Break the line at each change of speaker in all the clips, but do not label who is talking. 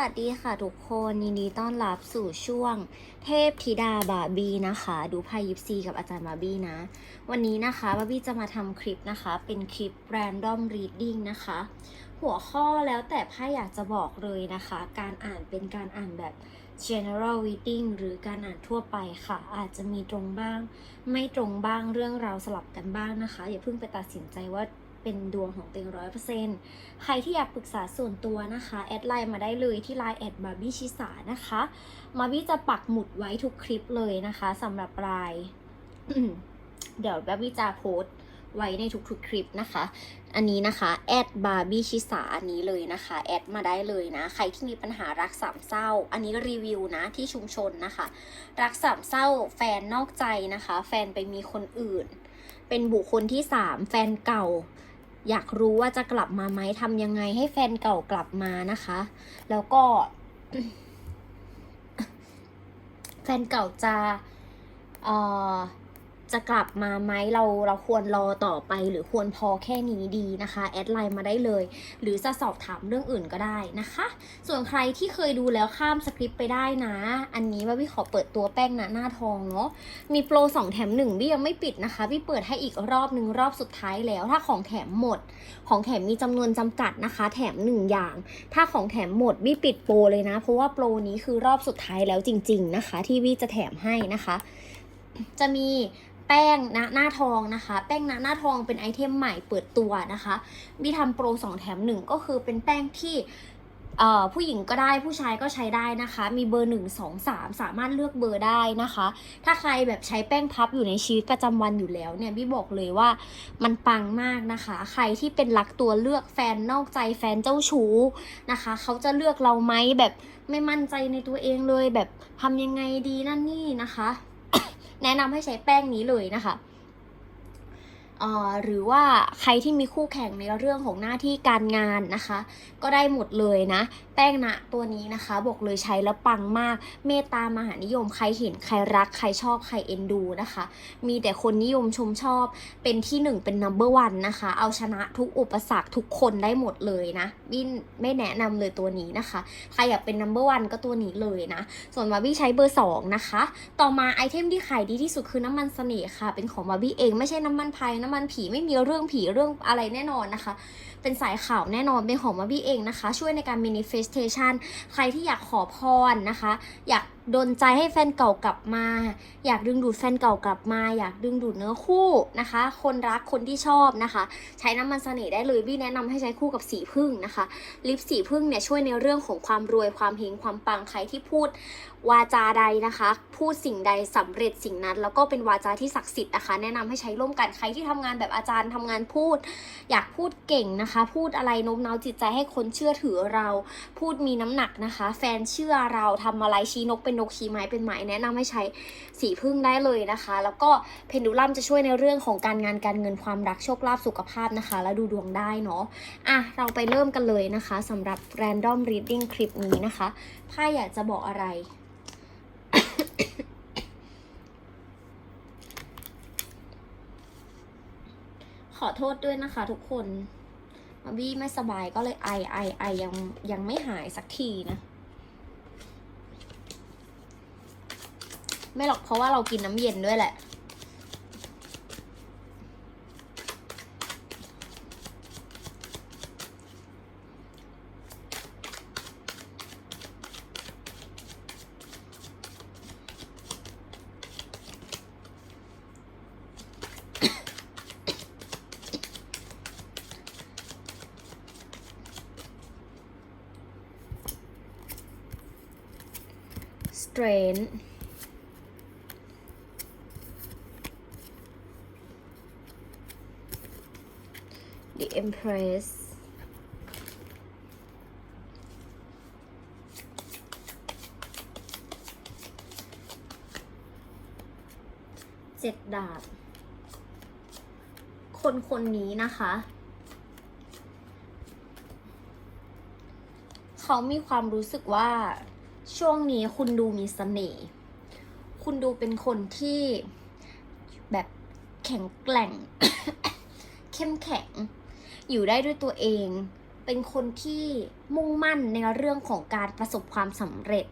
วัสดีค่ะทุกคนยินดีต้อนรับสู่ช่วงเทพธิดาบาร์บี้นะคะ ดูไพ่ยิปซีกับอาจารย์บาร์บี้นะ วันนี้นะคะบาร์บี้จะมาทำคลิปนะคะ เป็นคลิป random reading นะคะ หัวข้อแล้วแต่ไพ่อยากจะบอกเลยนะคะ การอ่านเป็นการอ่านแบบ general reading หรือการอ่านทั่วไปค่ะ อาจจะมีตรงบ้าง ไม่ตรงบ้างเรื่องราวสลับกันบ้างนะคะ อย่าเพิ่งไปตัดสินใจว่า เป็นดวงของตัวเองร้อยเปอร์เซ็นต์ใครที่อยากปรึกษาส่วนตัวนะคะ แอดไลน์มาได้เลยที่ไลน์แอดบาร์บี้ชิสานะคะบาบี้จะปักหมุดไว้ทุกคลิปเลยนะคะสำหรับไลน์เดี๋ยวบาร์บี้จะโพสต์ไว้ในทุกๆคลิปนะคะ อันนี้นะคะแอดบาร์บี้ชิสาอันนี้เลยนะคะแอดมาได้เลยนะ ใครที่มีปัญหารักสามเศร้า อันนี้รีวิวนะที่ชุมชนนะคะ รักสามเศร้าแฟนนอกใจนะคะ แฟนไปมีคนอื่น เป็นบุคคลที่สามแฟนเก่า อยากรู้ว่าจะกลับมาไหมทำยังไงให้แฟนเก่ากลับมานะคะ แล้วก็ แฟนเก่าจะเอ่อ จะกลับมาไหมเราเราควรรอต่อไป หรือควรพอแค่นี้ดีนะคะ แอดไลน์มาได้เลย หรือจะสอบถามเรื่องอื่นก็ได้นะคะ ส่วนใครที่เคยดูแล้วข้ามสคริปต์ไปได้นะ อันนี้ว่าพี่ขอเปิดตัวแป้งนะหน้าทองเนาะมีโปร 2 แถม1พี่ยังไม่ปิดนะคะพี่เปิดให้อีกรอบหนึ่งรอบสุดท้ายแล้ว ถ้าของแถมหมด ของแถมมีจำนวนจำกัดนะคะ แถม 1 อย่าง ถ้าของแถมหมดบี้ปิดโปรเลยนะ เพราะว่าโปรนี้คือรอบสุดท้ายแล้วจริง ๆ นะคะ ที่บี้จะแถมให้นะคะ จะมี แป้งนะหน้าทองนะคะ แป้งนะหน้าทองเป็นไอเทมใหม่เปิดตัวนะคะบี้ทำโปร2แถม1ก็คือเป็นแป้งที่ผู้หญิงก็ได้ผู้ชายก็ใช้ได้นะคะ มีเบอร์ 1 2 3 สามารถเลือกเบอร์ได้นะคะ ถ้าใครแบบใช้แป้งพับอยู่ในชีวิตประจำวันอยู่แล้วเนี่ยบี้บอกเลยว่ามันปังมากนะคะ ใครที่เป็นรักตัวเลือกแฟนนอกใจแฟนเจ้าชู้นะคะ เขาจะเลือกเราไหมแบบไม่มั่นใจในตัวเองเลยแบบทำยังไงดีนั่นนี่นะคะ แนะนำให้ใช้แป้งนี้เลยนะคะ หรือว่าใครที่มีคู่แข่งในเรื่องของหน้าที่การงานนะคะ ก็ได้หมดเลยนะ แป้งนะตัวนี้นะคะบอกเลยใช้แล้วปังมาก เมตตามหานิยมใครเห็นใครรักใครชอบใครเอ็นดูนะคะ มีแต่คนนิยมชมชอบเป็นที่หนึ่งเป็น number one นะคะ เอาชนะทุกอุปสรรคทุกคนได้หมดเลยนะบินไม่แนะนำเลยตัวนี้นะคะใครอยากเป็น number one ก็ตัวนี้เลยนะ ส่วนบาร์บี้ใช้เบอร์ 2 นะคะ ต่อมาไอเทมที่ขายดีที่สุดคือน้ำมันเสน่ห์ค่ะ เป็นของบาร์บี้เองไม่ใช่น้ำมันพายน้ำมันผีไม่มีเรื่องผีเรื่องอะไรแน่นอนนะคะ เป็นสายข่าวแน่นอนเป็นของมาบี้เองนะคะ ช่วยในการ manifestation ใครที่อยากขอพรนะคะ อยาก ดนใจให้แฟนเก่ากลับมา อยากดึงดูดแฟนเก่ากลับมา อยากดึงดูดเนื้อคู่นะคะ คนรักคนที่ชอบนะคะ ใช้น้ำมันเสน่ห์ได้เลยบี้แนะนำให้ใช้คู่กับสีพึ่งนะคะ ลิปสีพึ่งเนี่ยช่วยในเรื่องของความรวยความเฮงความปังใครที่พูดวาจาใดนะคะ พูดสิ่งใดสำเร็จสิ่งนั้น แล้วก็เป็นวาจาที่ศักดิ์สิทธิ์นะคะ แนะนำให้ใช้ร่วมกันใครที่ทำงานแบบอาจารย์ทำงานพูด อยากพูดเก่งนะคะ พูดอะไรโน้มน้าวจิตใจให้คนเชื่อถือเรา พูดมีน้ำหนักนะคะ แฟนเชื่อเราทำอะไรชี้นกเป็นนกชี้ไม้เป็นไม้แนะนำให้ใช้สีพึ่งได้เลยนะคะ แล้วก็เพนดูลัมจะช่วยในเรื่องของการงานการเงินความรักโชคลาภสุขภาพนะคะ แล้วดูดวงได้เนาะอะเราไปเริ่มกันเลยนะคะสำหรับ random reading คลิปนี้นะคะไพ่อยากจะบอกอะไรขอโทษด้วยนะคะทุกคนมาบี้ไม่สบายก็เลยไอไอไอยังยังไม่หายสักทีนะ ไม่หรอกเพราะว่าเรากินน้ำเย็นด้วยแหละ strength empress เจ็ดดาบ คนคนนี้นะคะ เขามีความรู้สึกว่าช่วงนี้คุณดูมีเสน่ห์ คุณดูเป็นคนที่แบบแข็งแกร่ง เข้มแข็ง อยู่ได้ด้วยตัวเอง เป็นคนที่มุ่งมั่นในเรื่องของการประสบความสำเร็จ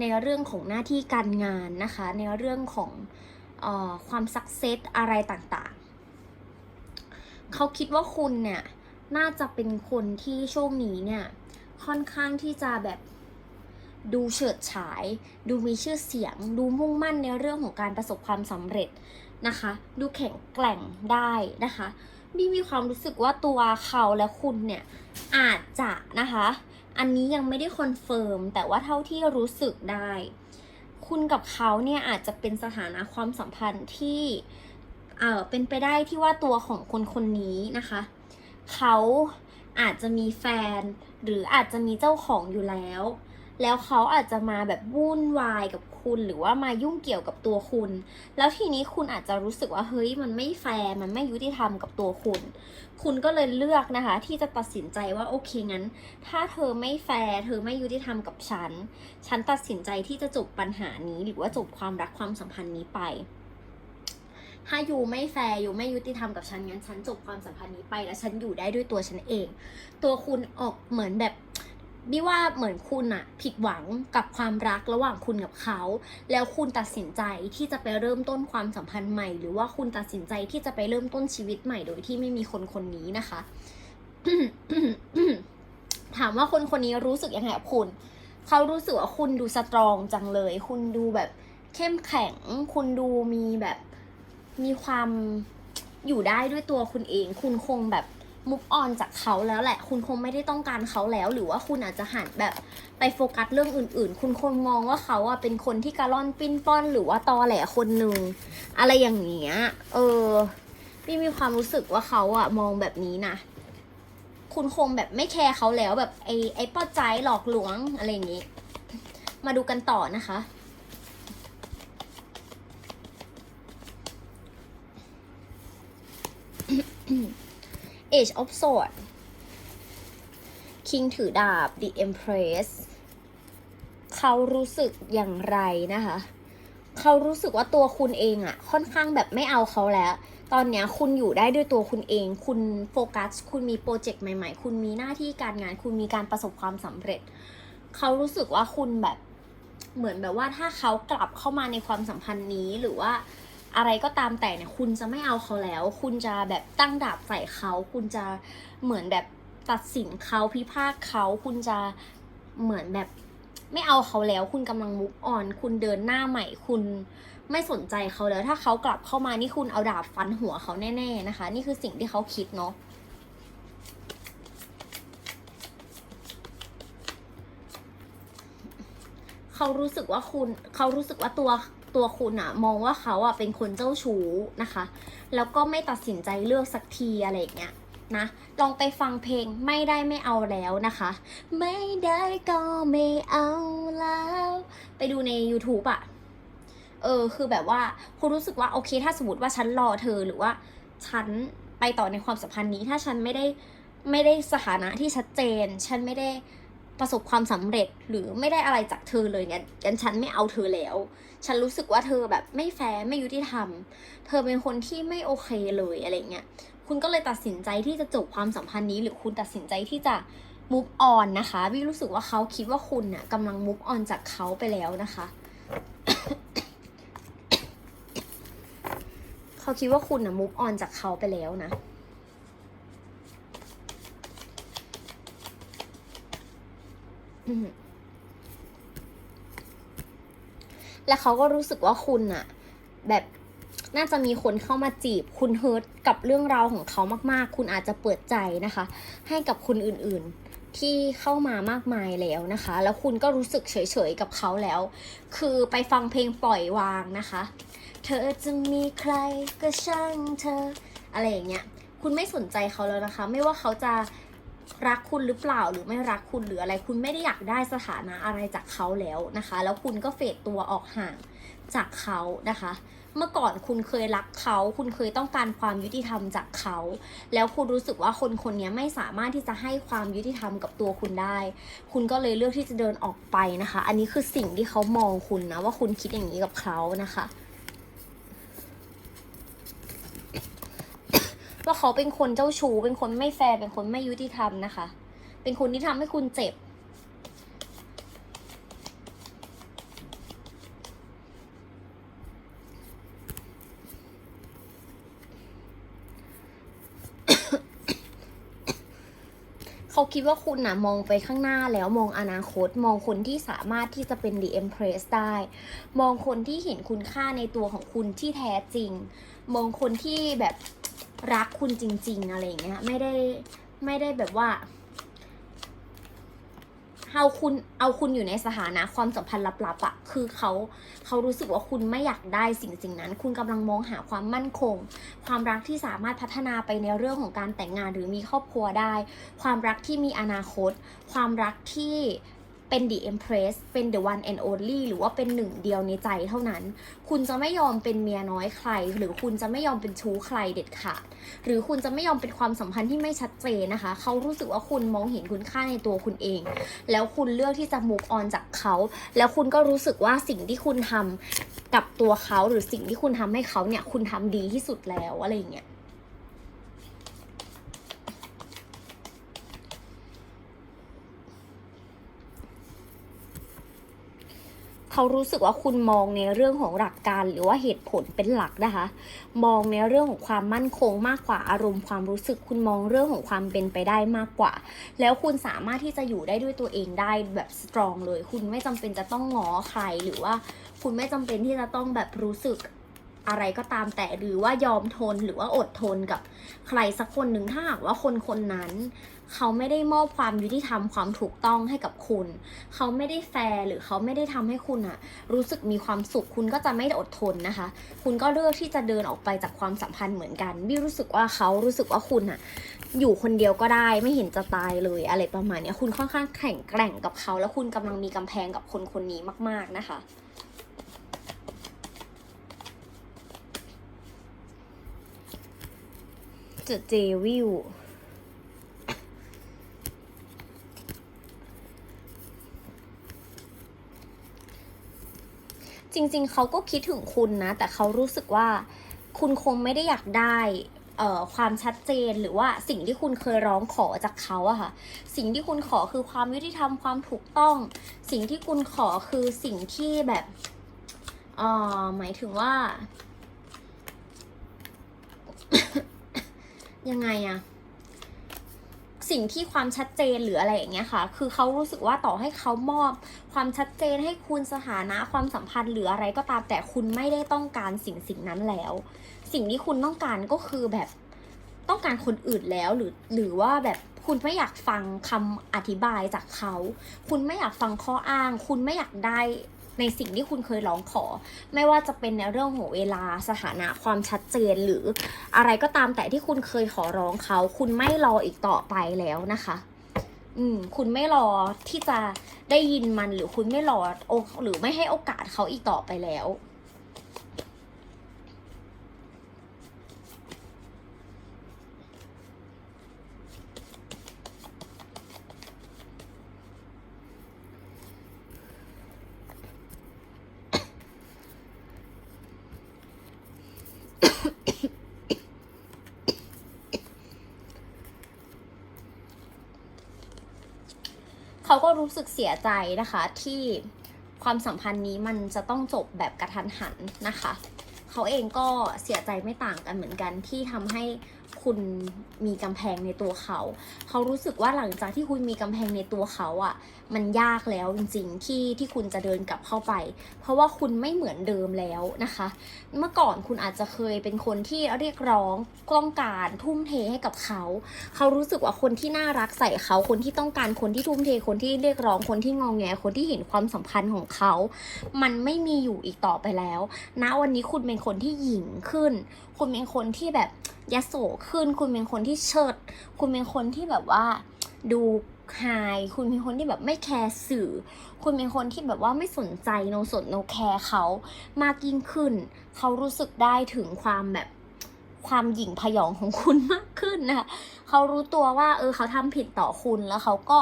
ในเรื่องของหน้าที่การงานนะคะ ในเรื่องของออความสักเซสอะไรต่างๆ เขาคิดว่าคุณเนี่ยน่าจะเป็นคนที่ช่วงนี้เนี่ยค่อนข้างที่จะแบบดูเฉิดฉาย ดูมีชื่อเสียง ดูมุ่งมั่นในเรื่องของการประสบความสำเร็จนะคะ ดูแข็งแกร่งได้นะคะ บี้มีความรู้สึกว่าตัวเขาและคุณเนี่ยอาจจะนะคะ อันนี้ยังไม่ได้คอนเฟิร์มแต่ว่าเท่าที่รู้สึกได้ คุณกับเขาเนี่ยอาจจะเป็นสถานะความสัมพันธ์ที่เออเป็นไปได้ที่ว่าตัวของคนคนนี้นะคะ เขาอาจจะมีแฟน หรืออาจจะมีเจ้าของอยู่แล้ว แล้วเขาอาจจะมาแบบวุ่นวายกับ คุณหรือว่ามายุ่งเกี่ยวกับตัวคุณ แล้วทีนี้คุณอาจจะรู้สึกว่าเฮ้ยมันไม่แฟร์มันไม่ยุติธรรมกับตัวคุณ คุณก็เลยเลือกนะคะ ที่จะตัดสินใจว่าโอเคงั้น ถ้าเธอไม่แฟร์เธอไม่ยุติธรรมกับฉัน ฉันตัดสินใจที่จะจบปัญหานี้ หรือว่าจบความรักความสัมพันธ์นี้ไปถ้าอยู่ไม่แฟร์อยู่ไม่ยุติธรรมกับฉันงั้นฉันจบความสัมพันธ์นี้ไป แล้วฉันอยู่ได้ด้วยตัวฉันเอง ตัวคุณออกเหมือนแบบ บิว่าเหมือนคุณอะผิดหวังกับความรักระหว่างคุณกับเขา แล้วคุณตัดสินใจที่จะไปเริ่มต้นความสัมพันธ์ใหม่ หรือว่าคุณตัดสินใจที่จะไปเริ่มต้นชีวิตใหม่โดยที่ไม่มีคนคนนี้นะคะ ถามว่าคนคนนี้รู้สึกยังไงกับคุณ เขารู้สึกว่าคุณดูสตรองจังเลย คุณดูแบบเข้มแข็ง คุณดูมีแบบมีความอยู่ได้ด้วยตัวคุณเอง คุณคงแบบ มุกออนจากเขาแล้วแหละ คุณคงไม่ได้ต้องการเขาแล้ว หรือว่าคุณอาจจะหันแบบไปโฟกัสเรื่องอื่น ๆ คุณคงมองว่าเขาอะเป็นคนที่กระล่อนปิ้นป้อน หรือว่าตอแหลคนหนึ่งอะไรอย่างเงี้ย เออพี่มีความรู้สึกว่าเขาอะมองแบบนี้นะคุณคงแบบไม่แคร์เขาแล้วแบบไอ้ไอ้ป้อใจหลอกลวงอะไรอย่างงี้ มาดูกันต่อนะคะ Age of Swords King ถือดาบ The Empress เขารู้สึกอย่างไรนะคะ เขารู้สึกว่าตัวคุณเองอะค่อนข้างแบบไม่เอาเขาแล้ว ตอนเนี้ยคุณอยู่ได้ด้วยตัวคุณเอง คุณโฟกัส คุณมีโปรเจกต์ใหม่ๆ คุณมีหน้าที่การงาน คุณมีการประสบความสำเร็จ เขารู้สึกว่าคุณแบบเหมือนแบบว่าถ้าเขากลับเข้ามาในความสัมพันธ์นี้หรือว่า อะไรก็ตามแต่เนี่ยคุณจะไม่เอาเขาแล้ว คุณจะแบบตั้งดาบใส่เขา คุณจะเหมือนแบบตัดสินเขาพิพากษาเขา คุณจะเหมือนแบบไม่เอาเขาแล้ว คุณกำลังมุกออน คุณเดินหน้าใหม่ คุณไม่สนใจเขาแล้ว ถ้าเขากลับเข้ามานี่คุณเอาดาบฟันหัวเขาแน่ๆนะคะ นี่คือสิ่งที่เขาคิดเนาะเขารู้สึกว่าคุณเขารู้สึกว่าตัว ตัวคุณอะมองว่าเขาอะเป็นคนเจ้าชู้นะคะ แล้วก็ไม่ตัดสินใจเลือกสักทีอะไรอย่างเงี้ยนะลองไปฟังเพลงไม่ได้ไม่เอาแล้วนะคะ ไม่ได้ก็ไม่เอาแล้ว ไปดูใน YouTube อะเออคือแบบว่าคุณรู้สึกว่าโอเค ถ้าสมมติว่าฉันรอเธอหรือว่าฉันไปต่อในความสัมพันธ์นี้ถ้าฉันไม่ได้ไม่ได้สถานะที่ชัดเจน ฉันไม่ได้ ประสบความสำเร็จหรือไม่ได้อะไรจากเธอเลยเนี่ยงั้นฉันไม่เอาเธอแล้ว ฉันรู้สึกว่าเธอแบบไม่แฟร์ไม่ยุติธรรม เธอเป็นคนที่ไม่โอเคเลยอะไรเงี้ยคุณก็เลยตัดสินใจที่จะจบความสัมพันธ์นี้ หรือคุณตัดสินใจที่จะ move on นะคะวิรู้สึกว่าเขาคิดว่าคุณน่ะกำลัง move on จากเขาไปแล้วนะคะ เขาคิดว่าคุณน่ะ move on จากเขาไปแล้วนะ อืม แล้วเขาก็รู้สึกว่าคุณอะแบบน่าจะมีคนเข้ามาจีบคุณเฮิร์ตกับเรื่องราวของเขามาก ๆ คุณอาจจะเปิดใจนะคะ ให้กับคนอื่นๆที่เข้ามามากมายแล้วนะคะ แล้วคุณก็รู้สึกเฉยๆกับเขาแล้ว คือไปฟังเพลงปล่อยวางนะคะ เธอจะมีใครก็ช่างเธอ อะไรอย่างเงี้ย คุณไม่สนใจเขาแล้วนะคะ ไม่ว่าเขาจะ รักคุณหรือเปล่าหรือไม่รักคุณหรืออะไร คุณไม่ได้อยากได้สถานะอะไรจากเขาแล้วนะคะ แล้วคุณก็เฟดตัวออกห่างจากเขานะคะ เมื่อก่อนคุณเคยรักเขา คุณเคยต้องการความยุติธรรมจากเขา แล้วคุณรู้สึกว่าคนคนนี้ไม่สามารถที่จะให้ความยุติธรรมกับตัวคุณได้ คุณก็เลยเลือกที่จะเดินออกไปนะคะ อันนี้คือสิ่งที่เขามองคุณนะว่าคุณคิดอย่างนี้กับเขานะคะ ว่าเขาเป็นคนเจ้าชู้เป็นคนไม่แฟร์เป็นคนไม่ยุติธรรมนะคะ เป็นคนที่ทำให้คุณเจ็บ เขาคิดว่าคุณนะมองไปข้างหน้าแล้วมองอนาคต มองคนที่สามารถที่จะเป็น The Empress ได้ มองคนที่เห็นคุณค่าในตัวของคุณที่แท้จริง มองคนที่แบบ รักคุณจริง ๆ อะไรอย่างเงี้ยไม่ได้ไม่ได้แบบว่าเอาคุณเอาคุณอยู่ในสถานะความสัมพันธ์ลับๆอะคือเขาเขารู้สึกว่าคุณไม่อยากได้สิ่งสิ่งนั้น คุณกำลังมองหาความมั่นคง ความรักที่สามารถพัฒนาไปในเรื่องของการแต่งงานหรือมีครอบครัวได้ ความรักที่มีอนาคต ความรักที่ เป็น the empress เป็น the one and only หรือว่าเป็นหนึ่งเดียวในใจเท่านั้น คุณจะไม่ยอมเป็นเมียน้อยใคร หรือคุณจะไม่ยอมเป็นชู้ใครเด็ดขาด หรือคุณจะไม่ยอมเป็นความสัมพันธ์ที่ไม่ชัดเจนนะคะ เขารู้สึกว่าคุณมองเห็นคุณค่าในตัวคุณเอง แล้วคุณเลือกที่จะ move on จากเขา แล้วคุณก็รู้สึกว่าสิ่งที่คุณทำกับตัวเขาหรือสิ่งที่คุณทำให้เขาเนี่ย คุณทำดีที่สุดแล้วอะไรอย่างเงี้ย เขารู้สึกว่าคุณมองในเรื่องของหลักการหรือว่าเหตุผลเป็นหลักนะคะ มองในเรื่องของความมั่นคงมากกว่าอารมณ์ความรู้สึก คุณมองเรื่องของความเป็นไปได้มากกว่า แล้วคุณสามารถที่จะอยู่ได้ด้วยตัวเองได้แบบสตรองเลย คุณไม่จำเป็นจะต้องง้อใครหรือว่าคุณไม่จำเป็นที่จะต้องแบบรู้สึก อะไรก็ตามแต่หรือว่ายอมทนหรือว่าอดทนกับใครสักคนหนึ่งถ้าหากว่าคนคนนั้น เขาไม่ได้มอบความยุติธรรมความถูกต้องให้กับคุณ เขาไม่ได้แฟร์หรือเขาไม่ได้ทำให้คุณอะรู้สึกมีความสุข คุณก็จะไม่อดทนนะคะ คุณก็เลือกที่จะเดินออกไปจากความสัมพันธ์เหมือนกันบี้รู้สึกว่าเขารู้สึกว่าคุณอะอยู่คนเดียวก็ได้ไม่เห็นจะตายเลยอะไรประมาณนี้คุณค่อนข้างแข็งแกร่งกับเขา แล้วคุณกำลังมีกำแพงกับคนคนนี้มาก ๆนะคะ จอเจวิวจริง ๆ เขาก็คิดถึงคุณนะ แต่เขารู้สึกว่าคุณคงไม่ได้อยากได้เความชัดเจนหรือว่าสิ่งที่คุณเคยร้องขอจากเขาอะค่ะ สิ่งที่คุณขอคือความยุติธรรมความถูกต้อง สิ่งที่คุณขอคือสิ่งที่แบบเออหมายถึงว่า ยังไงอะสิ่งที่ความชัดเจนหรืออะไรอย่างเงี้ยค่ะ คือเขารู้สึกว่าต่อให้เขามอบ ความชัดเจนให้คุณสถานะความสัมพันธ์หรืออะไรก็ตามแต่คุณไม่ได้ต้องการสิ่งสิ่งนั้นแล้ว สิ่งที่คุณต้องการก็คือแบบต้องการคนอื่นแล้วหรือหรือว่าแบบคุณไม่อยากฟังคำอธิบายจากเขา คุณไม่อยากฟังข้ออ้าง คุณไม่อยากได้ ในสิ่งที่คุณเคยร้องขอ ไม่ว่าจะเป็นในเรื่องของเวลาสถานะความชัดเจนหรืออะไรก็ตามแต่ที่คุณเคยขอร้องเขา คุณไม่รออีกต่อไปแล้วนะคะ อืม คุณไม่รอที่จะได้ยินมันหรือคุณไม่รอโอหรือไม่ให้โอกาสเขาอีกต่อไปแล้ว เขาก็รู้สึกเสียใจนะคะที่ความสัมพันธ์นี้มันจะต้องจบแบบกระทันหันนะคะ เขาเองก็เสียใจไม่ต่างกันเหมือนกันที่ทำให้คุณมีกำแพงในตัวเขา เขารู้สึกว่าหลังจากที่คุณมีกำแพงในตัวเขาอะ่ะ มันยากแล้วจริงๆที่ที่คุณจะเดินกลับเข้าไป เพราะว่าคุณไม่เหมือนเดิมแล้วนะคะ เมื่อก่อนคุณอาจจะเคยเป็นคนที่เรียกร้องต้องการทุ่มเทให้กับเขา เขารู้สึกว่าคนที่น่ารักใส่เขาคนที่ต้องการคนที่ทุ่มเทคนที่เรียกร้องคนที่งองแงคนที่เห็นความสัมพันธ์ของเขา มันไม่มีอยู่อีกต่อไปแล้วณวันนี้คุณเป็นคนที่หยิ่งขึ้น คุณเป็นคนที่แบบยโสขึ้น คุณเป็นคนที่เชิด คุณเป็นคนที่แบบว่าดูไฮคุณเป็นคนที่แบบไม่แคร์สื่อ คุณเป็นคนที่แบบว่าไม่สนใจโนสนโนแคร์เขามากยิ่งขึ้น เขารู้สึกได้ถึงความแบบความหยิ่งพยองของคุณมากขึ้นนะคะเขารู้ตัวว่า เออเขาทำผิดต่อคุณแล้วเขาก็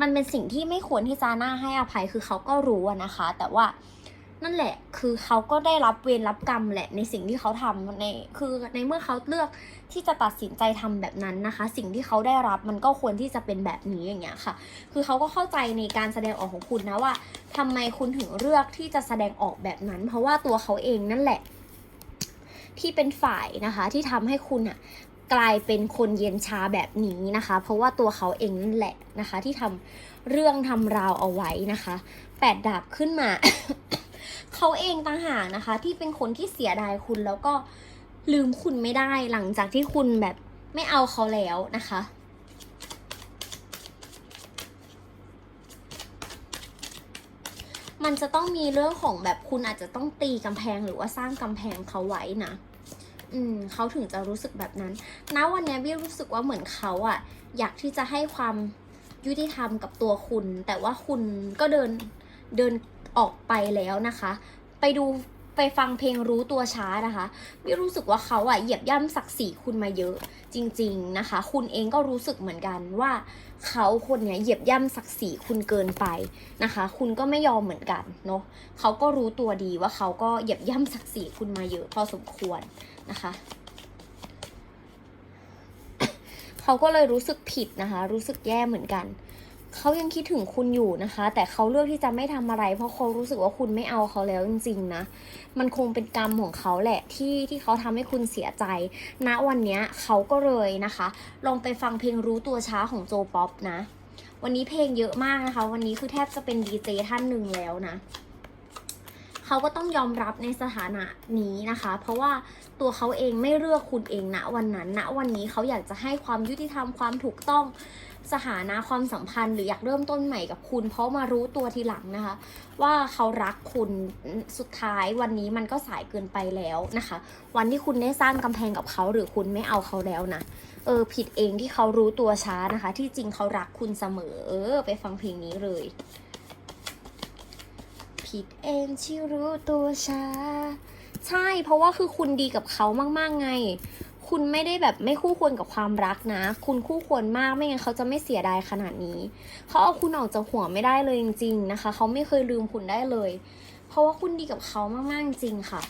มันเป็นสิ่งที่ไม่ควรที่จะน่าให้อภัยคือเขาก็รู้นะคะ แต่ว่า นั่นแหละ คือเขาก็ได้รับเวรรับกรรมแหละในสิ่งที่เขาทำในคือในเมื่อเขาเลือกที่จะตัดสินใจทำแบบนั้นนะคะ สิ่งที่เขาได้รับมันก็ควรที่จะเป็นแบบนี้อย่างเงี้ยค่ะ คือเขาก็เข้าใจในการแสดงออกของคุณนะว่าทำไมคุณถึงเลือกที่จะแสดงออกแบบนั้น เพราะว่าตัวเขาเองนั่นแหละ ที่เป็นฝ่ายนะคะ ที่ทำให้คุณอะกลายเป็นคนเย็นชาแบบนี้นะคะ เพราะว่าตัวเขาเองนั่นแหละนะคะ ที่ทำเรื่องทำราวเอาไว้นะคะแปดดาบขึ้นมา เขาเองต่างหากนะคะ ที่เป็นคนที่เสียดายคุณแล้วก็ลืมคุณไม่ได้หลังจากที่คุณแบบไม่เอาเขาแล้วนะคะมันจะต้องมีเรื่องของแบบคุณอาจจะต้องตีกำแพงหรือว่าสร้างกำแพงเขาไว้นะ อืมเขาถึงจะรู้สึกแบบนั้นณวันนี้ยบี้รู้สึกว่าเหมือนเขาอะอยากที่จะให้ความยุติธรรมกับตัวคุณ แต่ว่าคุณก็เดินเดิน ออกไปแล้วนะคะ ไปดูไปฟังเพลงรู้ตัวช้านะคะบี้รู้สึกว่าเขาอะเหยียบย่ำศักดิ์ศรีคุณมาเยอะ จริง ๆนะคะ คุณเองก็รู้สึกเหมือนกันว่า เขาคนเนี้ยเหยียบย่ำศักดิ์ศรีคุณเกินไปนะคะ คุณก็ไม่ยอมเหมือนกันเนาะเขาก็รู้ตัวดีว่าเขาก็เหยียบย่ำศักดิ์ศรีคุณมาเยอะพอสมควรนะคะเขาก็เลยรู้สึกผิดนะคะ รู้สึกแย่เหมือนกัน เขายังคิดถึงคุณอยู่นะคะ แต่เขาเลือกที่จะไม่ทำอะไร เพราะเขารู้สึกว่าคุณไม่เอาเขาแล้วจริงๆนะ มันคงเป็นกรรมของเขาแหละที่ที่เขาทำให้คุณเสียใจ ณวันนี้เขาก็เลยนะคะ ลองไปฟังเพลงรู้ตัวช้าของโจป๊อปนะ วันนี้เพลงเยอะมากนะคะ วันนี้คือแทบจะเป็นดีเจท่านหนึ่งแล้วนะเขาก็ต้องยอมรับในสถานะนี้นะคะ เพราะว่าตัวเขาเองไม่เลือกคุณเองณวันนั้นณวันนี้เขาอยากจะให้ความยุติธรรมความถูกต้อง สถานะความสัมพันธ์หรืออยากเริ่มต้นใหม่กับคุณ เพราะมารู้ตัวทีหลังนะคะ ว่าเขารักคุณสุดท้ายวันนี้มันก็สายเกินไปแล้วนะคะ วันที่คุณได้สร้างกำแพงกับเขาหรือคุณไม่เอาเขาแล้วนะเออผิดเองที่เขารู้ตัวช้านะคะ ที่จริงเขารักคุณเสมอเออไปฟังเพลงนี้เลย ผิดเองที่รู้ตัวช้า ใช่เพราะว่าคือคุณดีกับเขามาก ๆ ไง คุณไม่ได้แบบไม่คู่ควรกับความรักนะ คุณคู่ควรมากไม่งั้นเขาจะไม่เสียดายขนาดนี้ เขาเอาคุณออกจากหัวไม่ได้เลยจริง ๆ นะคะ เขาไม่เคยลืมคุณได้เลย เพราะว่าคุณดีกับเขามากๆจริงค่ะ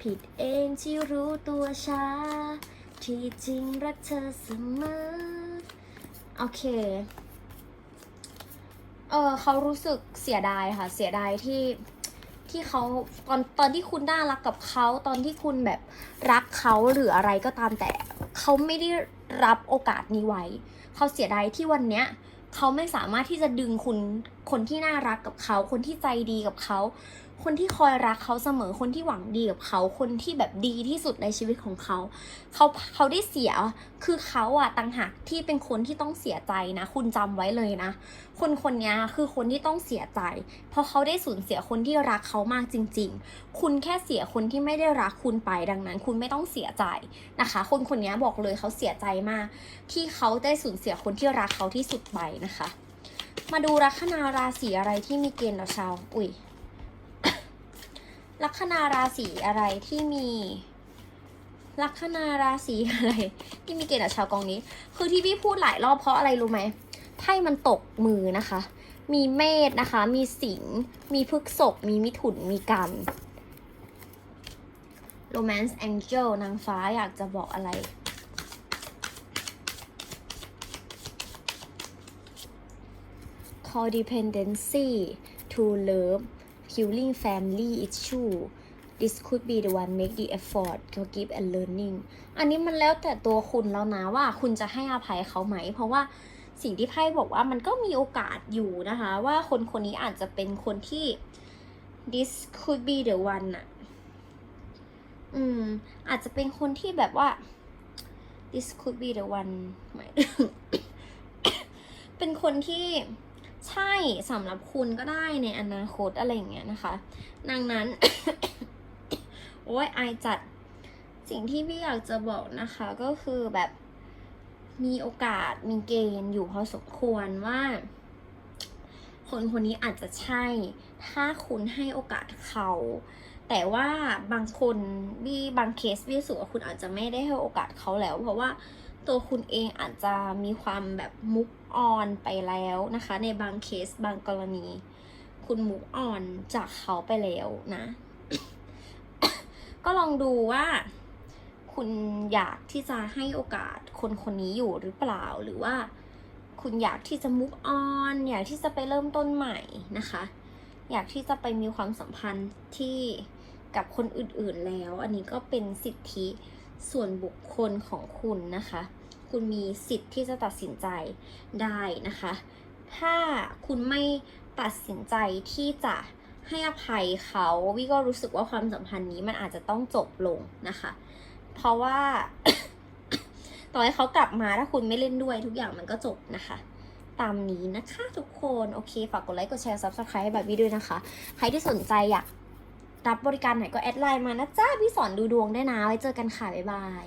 ผิดเองที่รู้ตัวช้า ที่จริงรักเธอเสมอโอเคเออเขารู้สึกเสียดายค่ะ เสียดายที่ ที่เขาตอนตอนที่คุณน่ารักกับเขาตอนที่คุณแบบรักเขาหรืออะไรก็ตามแต่เขาไม่ได้รับโอกาสนี้ไว้เขาเสียดายที่วันเนี้ยเขาไม่สามารถที่จะดึงคุณคนที่น่ารักกับเขา คนที่ใจดีกับเขา คนที่คอยรักเขาเสมอคนที่หวังดีกับเขาคนที่แบบดีที่สุดในชีวิตของเขา เขาเขาได้เสียคือเขาอะต่างหากที่เป็นคนที่ต้องเสียใจนะ คุณจำไว้เลยนะ คนคนนี้คือคนที่ต้องเสียใจ เพราะเขาได้สูญเสียคนที่รักเขามากจริง ๆ คุณแค่เสียคนที่ไม่ได้รักคุณไปดังนั้น คุณไม่ต้องเสียใจนะคะ คนคนนี้บอกเลยเขาเสียใจมาก ที่เขาได้สูญเสียคนที่รักเขาที่สุดไปนะคะ มาดูลัคนาราศีอะไรที่มีเกณฑ์ต่อชาว อุ้ย ลัคนาราศีอะไรที่มีลัคนาราศีอะไร ที่มีเกณฑ์กับชาวกองนี้ คือที่พี่พูดหลายรอบเพราะอะไรรู้ไหมไพ่มันตกมือนะคะ มีเมษนะคะ มีสิงมีพฤกษกมีมิถุนมีกัน Romance Angel นางฟ้าอยากจะบอกอะไร codependency to love healing family issue this could be the one make the effort to give and learning อันนี้มันแล้วแต่ตัวคุณแล้วนะว่าคุณจะให้อภัยเขาไหม เพราะว่าสิ่งที่ไพ่บอกว่ามันก็มีโอกาสอยู่นะคะ ว่าคนคนนี้อาจจะเป็นคนที่ this could be the one อะอืม อาจจะเป็นคนที่แบบว่า this could be the one หมายเป็นคนที่ ใช่สำหรับคุณก็ได้ในอนาคตอะไรอย่างเงี้ยนะคะ ดังนั้น โอ้ยไอจัดสิ่งที่พี่อยากจะบอกนะคะก็คือแบบมีโอกาสมีเกณฑ์อยู่พอสมควรว่า คนคนนี้อาจจะใช่ ถ้าคุณให้โอกาสเขา แต่ว่าบางคนบี้บางเคสบี้รู้สึกว่าคุณอาจจะไม่ได้ให้โอกาสเขาแล้ว เพราะว่าตัวคุณเองอาจจะมีความแบบมุก ออนไปแล้วนะคะ ในบางเคสบางกรณี คุณมุกออนจากเขาไปแล้วนะ ก็ลองดูว่าคุณอยากที่จะให้โอกาสคนคนนี้อยู่หรือเปล่าหรือว่าคุณอยากที่จะมุกออนอยากที่จะไปเริ่มต้นใหม่นะคะ อยากที่จะไปมีความสัมพันธ์ที่กับคนอื่นๆแล้ว อันนี้ก็เป็นสิทธิส่วนบุคคลของคุณนะคะ คุณมีสิทธิ์ที่จะตัดสินใจได้นะคะ ถ้าคุณไม่ตัดสินใจที่จะให้อภัยเขาวิก็รู้สึกว่าความสัมพันธ์นี้มันอาจจะต้องจบลงนะคะ เพราะว่า ต่อให้เขากลับมาถ้าคุณไม่เล่นด้วยทุกอย่างมันก็จบนะคะ ตามนี้นะคะทุกคนโอเค ฝากกดไลค์กดแชร์ subscribe ให้แบบนี้ด้วยนะคะ ใครที่สนใจอยากรับบริการไหนก็แอดไลน์มานะจ้าพี่สอนดูดวงได้นะไว้เจอกันค่ะ บ๊ายบาย